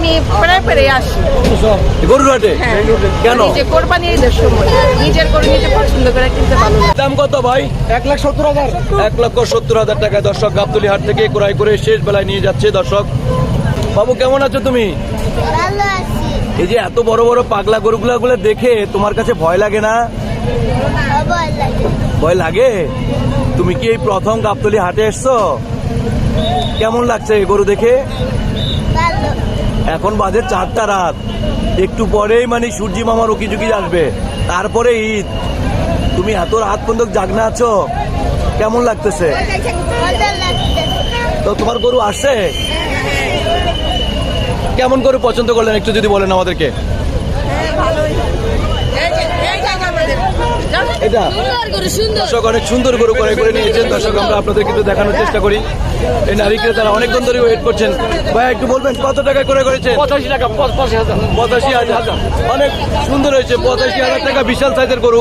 আমি প্রায় প্রায় আসি। গরুর হ্যাঁ। কেন? নিজে কোরবানি ঈদের সময়। নিজের করে নিজে পছন্দ করে কিনতে ভালো দাম কত ভাই? এক লাখ সত্তর হাজার। এক লক্ষ সত্তর হাজার টাকা দর্শক গাবতলি হাট থেকে ক্রয় করে শেষ বেলায় নিয়ে যাচ্ছে দর্শক। বাবু কেমন আছো তুমি? এই যে এত বড় বড় পাগলা গরুগুলা গুলো দেখে তোমার কাছে ভয় লাগে না? ভয় লাগে। তুমি কি এই প্রথম গাবতলি হাটে এসছো? কেমন লাগছে গরু দেখে? এখন বাজে চারটা রাত। একটু পরেই মানে সূর্যি মামার উকি ঝুঁকি আসবে। তারপরে ঈদ। তুমি এত রাত পর্যন্ত জাগনা আছো? কেমন লাগতেছে? তো তোমার গরু আসছে? কেমন গরু পছন্দ করলেন একটু যদি বলেন আমাদেরকে? এটা দর্শক অনেক সুন্দর গরু করে করে নিয়েছেন। দর্শক আমরা আপনাদের কিন্তু দেখানোর চেষ্টা করি। এই নারী ক্রেতারা অনেকক্ষণ ধরে ওয়েট করছেন। ভাই একটু বলবেন কত টাকা করে করেছেন? পঁচাশি টাকা পঁচাশি হাজার। পঁচাশি হাজার। অনেক সুন্দর হয়েছে পঁচাশি হাজার টাকা বিশাল সাইজের গরু।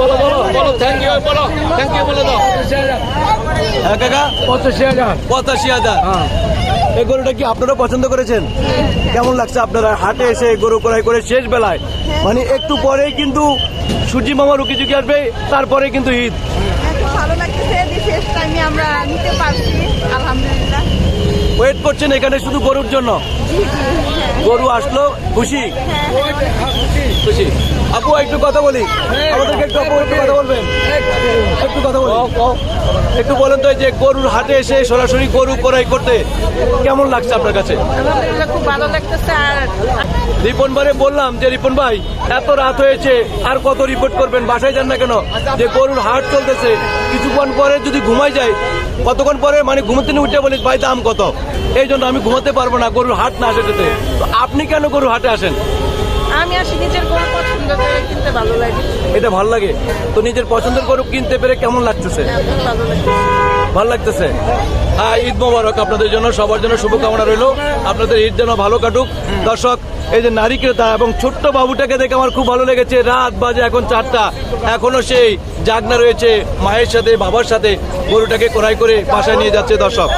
বলো বলো বলো থ্যাংক ইউ বলো থ্যাংক ইউ বলে দাও। হ্যাঁ কাকা? পঁচাশি হাজার। পঁচাশি হাজার। এই গরুটা কি আপনারা পছন্দ করেছেন? কেমন লাগছে আপনারা হাটে এসে গরু ক্রয় করে শেষ বেলায়? মানে একটু পরেই কিন্তু সূর্যি মামা রুকি ঝুঁকি আসবে তারপরে কিন্তু ঈদ। ভালো লাগতেছে শেষ টাইমে আমরা নিতে পারছি আলহামদুলিল্লাহ। ওয়েট করছেন এখানে শুধু গরুর জন্য? গরু আসলো খুশি? খুশি। আপু একটু কথা বলি। আমাদেরকে একটু কথা বলবেন? একটু কথা বলি। একটু বলেন তো যে গরুর হাটে এসে সরাসরি গরু ক্রয় করতে কেমন লাগছে আপনার কাছে? আলহামদুলিল্লাহ খুব ভালো লাগতেছে আর রিপন ভাইরে বললাম যে রিপন ভাই এত রাত হয়েছে আর কত রিপোর্ট করবেন? বাসায় যান না কেন? যে গরুর হাট চলতেছে কিছুক্ষণ পরে যদি ঘুমাই যায় কতক্ষণ পরে? মানে ঘুমোতে নিয়ে উঠে বলি ভাই দাম কত? এই জন্য আমি ঘুমাতে পারব না গরুর হাট না আসে যেতে। আপনি কেন গরুর হাটে আসেন? আমি আসি নিজের গরু পছন্দ করে কিনতে ভালো লাগে। এটা ভালো লাগে? তো নিজের পছন্দের গরু কিনতে পেরে কেমন লাগতেছে? ভালো লাগতেছে? হ্যাঁ ঈদ মোবারক আপনাদের জন্য সবার জন্য শুভকামনা রইল। আপনাদের ঈদ যেন ভালো কাটুক। দর্শক এই যে নারী ক্রেতা এবং ছোট্ট বাবুটাকে দেখে আমার খুব ভালো লেগেছে। রাত বাজে এখন চারটা। এখনও সেই জাগনা রয়েছে মায়ের সাথে বাবার সাথে। গরুটাকে ক্রয় করে বাসায় নিয়ে যাচ্ছে দর্শক।